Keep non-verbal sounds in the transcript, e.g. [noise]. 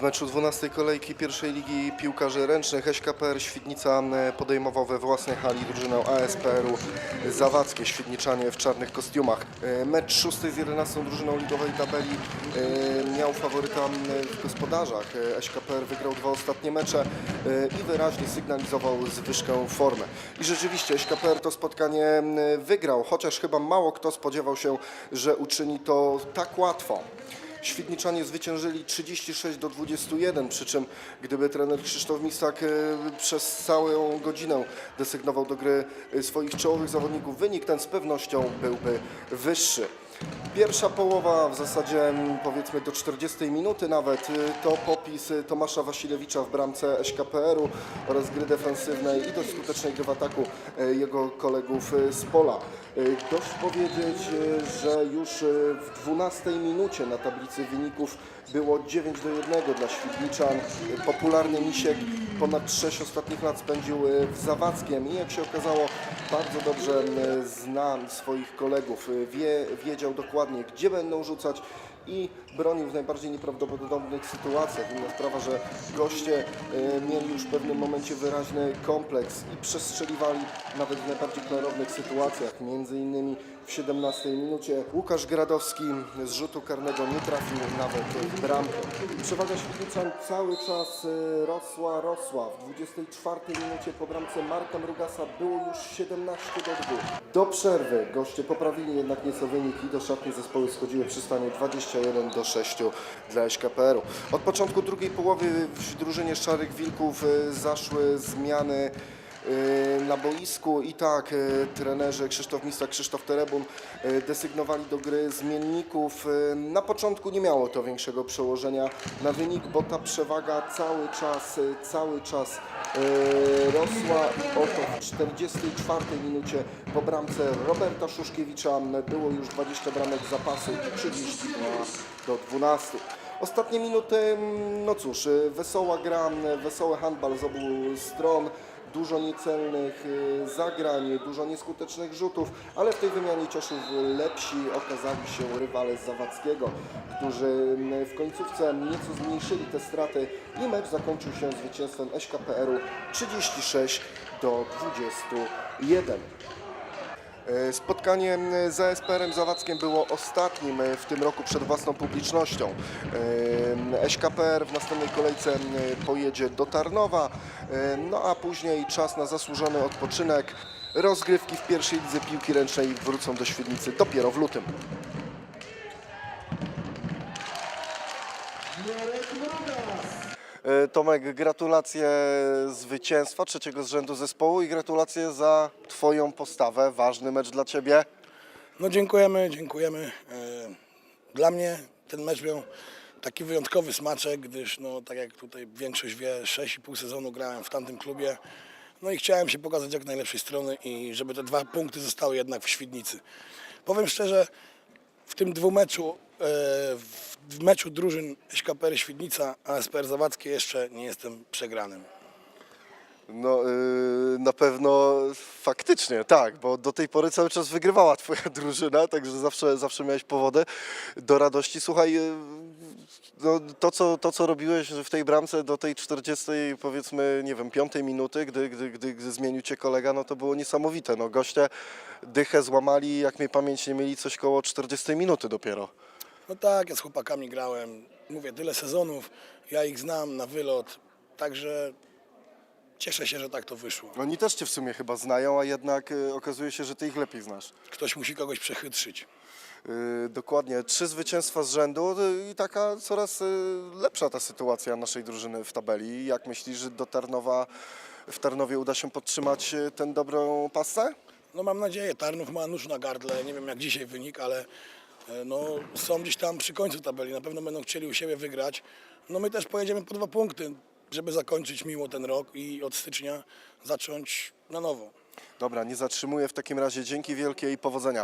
W meczu 12 kolejki pierwszej ligi piłkarzy ręcznych SKPR Świdnica e, podejmował we własnej hali drużynę ASPR-u Zawadzkie Świdniczanie w czarnych kostiumach. E, Mecz szósty z 11 drużyną ligowej tabeli e, miał faworyta w gospodarzach. SKPR wygrał dwa ostatnie mecze i wyraźnie sygnalizował zwyżkę formy. I rzeczywiście SKPR to spotkanie wygrał, chociaż chyba mało kto spodziewał się, że uczyni to tak łatwo. Świdniczanie zwyciężyli 36 do 21, przy czym gdyby trener Krzysztof Misak e, przez całą godzinę desygnował do gry e, swoich czołowych zawodników, wynik ten z pewnością byłby wyższy. Pierwsza połowa, w zasadzie m, powiedzmy do 40 minuty nawet, y, to popis y, Tomasza Wasilewicza w bramce SKPR-u oraz gry defensywnej i dość skutecznej gry w ataku y, jego kolegów z pola. Dość powiedzieć, że już w 12 minucie na tablicy wyników było 9 do 1 dla Świdniczan. Popularny Misiek ponad 6 ostatnich lat spędził w Zawadzkiem i jak się okazało bardzo dobrze y, zna swoich kolegów, wie, wiedział dokładnie gdzie będą rzucać i bronił w najbardziej nieprawdopodobnych sytuacjach. Inna sprawa, że goście y, mieli już w pewnym momencie wyraźny kompleks i przestrzeliwali nawet w najbardziej klarownych sytuacjach. Między innymi w 17 minucie Łukasz Gradowski z rzutu karnego nie trafił nawet w bramkę. Przewaga Świdniczan cały czas y, rosła, rosła. W 24 minucie po bramce Marka Mrugasa było już 17 do 2. Do przerwy goście poprawili jednak nieco wynik i do szatni zespoły schodziły przy stanie 21 do 6 dla SKPR-u. Od początku drugiej połowy w drużynie Szarych Wilków y, zaszły zmiany na boisku i tak y, trenerzy Krzysztof Mista, Krzysztof Terebun y, desygnowali do gry zmienników. Y, Na początku nie miało to większego przełożenia na wynik, bo ta przewaga cały czas, y, cały czas y, rosła. Oto w 44 minucie po bramce Roberta Szuszkiewicza było już 20 bramek zapasu i 32 do 12. Ostatnie minuty, mm, no cóż, y, wesoła gra, wesoły handbal z obu stron, dużo niecelnych y, zagrań, dużo nieskutecznych rzutów, ale w tej wymianie ciosów lepsi okazali się rywale z Zawadzkiego, którzy w końcówce nieco zmniejszyli te straty i mecz zakończył się zwycięstwem SKPR-u 36 do 21. E, Spotkanie z ASPR-em Zawadzkiem było ostatnim e, w tym roku przed własną publicznością. E, SKPR w następnej kolejce pojedzie do Tarnowa, e, no a później czas na zasłużony odpoczynek. Rozgrywki w pierwszej lidze piłki ręcznej wrócą do Świdnicy dopiero w lutym. Tomek, gratulacje zwycięstwa trzeciego z rzędu zespołu i gratulacje za Twoją postawę. Ważny mecz dla Ciebie. No dziękujemy, dziękujemy. E, Dla mnie ten mecz miał taki wyjątkowy smaczek, gdyż no tak jak tutaj większość wie, 6,5 sezonu grałem w tamtym klubie. No i chciałem się pokazać jak najlepszej strony i żeby te dwa punkty zostały jednak w Świdnicy. Powiem szczerze, w tym dwumeczu, e, w- meczu drużyn SKPR Świdnica, ASPR Zawadzkie jeszcze nie jestem przegranym. No, yy, na pewno faktycznie, tak, bo do tej pory cały czas wygrywała twoja [laughs] drużyna, także zawsze, zawsze miałeś powody do radości. Słuchaj, yy, no, to, co, to co robiłeś w tej bramce do tej 40, powiedzmy, nie wiem, piątej minuty, gdy, gdy, gdy, gdy zmienił cię kolega, no to było niesamowite. No, goście dychę złamali, jak mnie pamięć nie mieli, coś koło 40 minuty dopiero. No tak, ja z chłopakami grałem, mówię, tyle sezonów, ja ich znam na wylot, także cieszę się, że tak to wyszło. Oni też cię w sumie chyba znają, a jednak yy, okazuje się, że ty ich lepiej znasz. Ktoś musi kogoś przechytrzyć. Yy, Dokładnie, trzy zwycięstwa z rzędu yy, i taka coraz lepsza ta sytuacja naszej drużyny w tabeli. Jak myślisz, że do Tarnowa, w Tarnowie uda się podtrzymać tę dobrą pasę? No mam nadzieję, Tarnów ma nóż na gardle, nie wiem jak dzisiaj wynik, ale no, są gdzieś tam przy końcu tabeli, na pewno będą chcieli u siebie wygrać. No my też pojedziemy po dwa punkty, żeby zakończyć miło ten rok i od stycznia zacząć na nowo. Dobra, nie zatrzymuję w takim razie. Dzięki wielkie i powodzenia.